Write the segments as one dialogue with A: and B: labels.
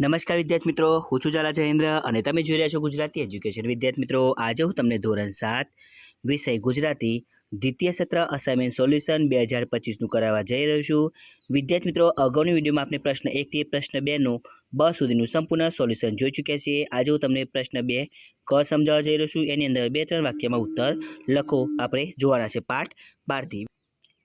A: નમસ્કાર વિદ્યાર્થી મિત્રો, હું છું ઝાલા જયેન્દ્ર અને તમે જોઈ રહ્યા છો ગુજરાતી એજ્યુકેશન. વિદ્યાર્થી મિત્રો, આજે હું તમને ધોરણ સાત વિષય ગુજરાતી દ્વિતીય સત્ર અસાઇનમેન્ટ સોલ્યુશન બે હજાર પચીસનું કરાવવા જઈ રહ્યો છું. વિદ્યાર્થી મિત્રો, અગાઉની વિડીયોમાં આપણે પ્રશ્ન એકથી પ્રશ્ન બેનું બ સુધીનું સંપૂર્ણ સોલ્યુશન જોઈ ચૂક્યા છીએ. આજે હું તમને પ્રશ્ન બે ક સમજાવવા જઈ રહ્યો છું. એની અંદર બે ત્રણ વાક્યમાં ઉત્તર લખો. આપણે જોવાના છે પાઠ બારથી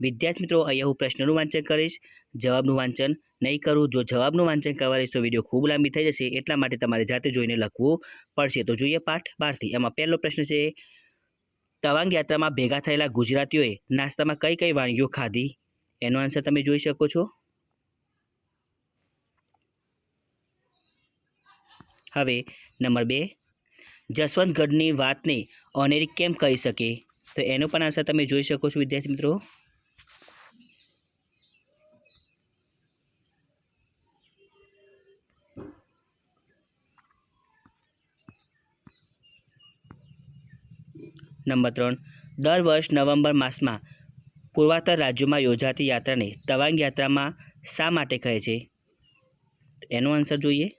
A: વિદ્યાર્થી મિત્રો, અહીંયા હું પ્રશ્નનું વાંચન કરીશ, જવાબનું વાંચન નહીં કરું. જો જવાબનું વાંચન કરવાથી તો વીડિયો ખૂબ લાંબી થઈ જશે, એટલા માટે તમારે જાતે જોઈને લખવું પડશે. તો જોઈએ પાઠ બારથી. એમાં પહેલો પ્રશ્ન છે, તવાંગ યાત્રામાં ભેગા થયેલા ગુજરાતીઓએ નાસ્તામાં કઈ કઈ વાનગીઓ ખાધી? એનો આન્સર તમે જોઈ શકો છો. હવે નંબર બે. જસવંતગઢની વાતને અનેરી કેમ કહી શકે? તો એનો પણ આન્સર તમે જોઈ શકો છો, વિદ્યાર્થી મિત્રો. નંબર ત્રણ. દર વર્ષ નવેમ્બર માસમાં પૂર્વાતર રાજ્યોમાં યોજાતી યાત્રાને તવાંગ યાત્રામાં શા માટે કહે છે? એનો આન્સર જોઈએ.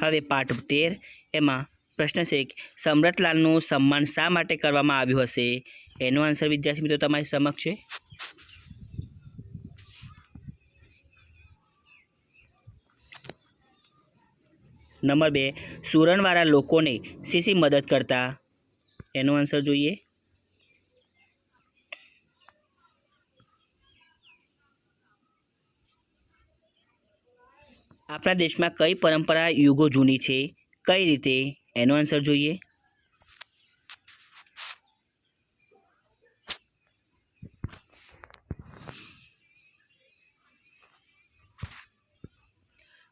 A: હવે પાઠ તેર. એમાં પ્રશ્ન છે કે સમરતલાલનું સન્માન શા માટે કરવામાં આવ્યું હશે? એનો આન્સર વિદ્યાર્થી મિત્રો તમારી સમક્ષ છે. નંબર બે, સુરણવાળા લોકોને શી મદદ કરતા? એનો આન્સર જોઈએ. આપણા દેશમાં કઈ પરંપરા યુગો જૂની છે, કઈ રીતે? એનો આન્સર જોઈએ.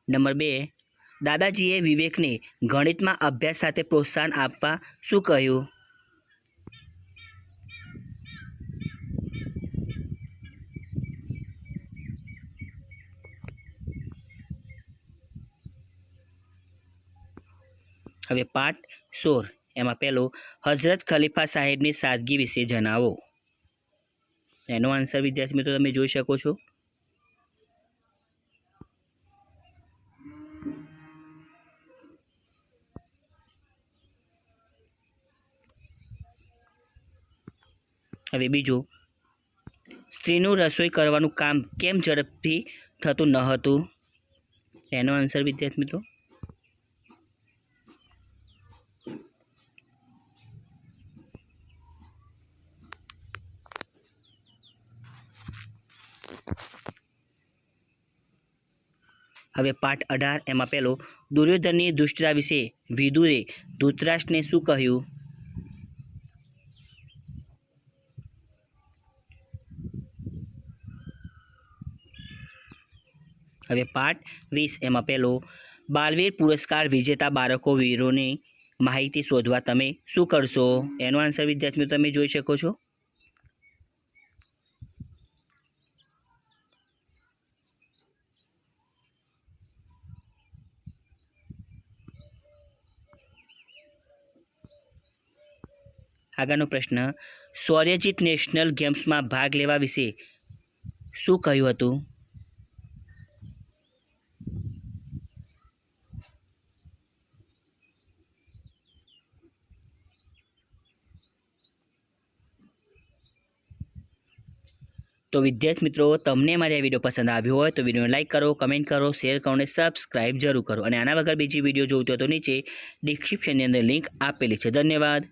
A: નંબર બે દાદાજીએ વિવેકને ગણિતમાં અભ્યાસ સાથે પ્રોત્સાહન આપવા શું કહ્યું? હવે પાઠ સોર એમાં પહેલો, હઝરત ખલીફા સાહેબની સાદગી વિશે જણાવો. એનો આન્સર વિદ્યાર્થી મિત્રો તમે જોઈ શકો છો. હવે બીજું. સ્ત્રીનું રસોઈ કરવાનું કામ કેમ ઝડપથી થતું ન હતું? એનો આન્સર વિદ્યાર્થી મિત્રો. હવે પાઠ અઢાર, એમાં પહેલો, દુર્યોધનની દુષ્ટતા વિશે વિદુરે ધૃતરાષ્ટ્રને શું કહ્યું? હવે પાર્ટ વીસ એમાં પહેલો, બાલવીર પુરસ્કાર વિજેતા બાળકો વીરોની માહિતી શોધવા તમે શું કરશો? એનો આન્સર વિદ્યાર્થીઓ તમે જોઈ શકો છો. આગળનો પ્રશ્ન સૌર્યજીત નેશનલ ગેમ્સમાં ભાગ લેવા વિશે શું કહ્યું હતું? તો વિદ્યાર્થી મિત્રો, તમને મારી આ વીડિયો પસંદ આવ્યો હોય તો વિડીયોને લાઇક કરો, કમેન્ટ કરો, શેર કરો અને સબસ્ક્રાઇબ જરૂર કરો. અને આના વગર બીજી વીડિયો જોઈતો તો નીચે ડિસ્ક્રિપ્શનની અંદર લિંક આપેલી છે. ધન્યવાદ.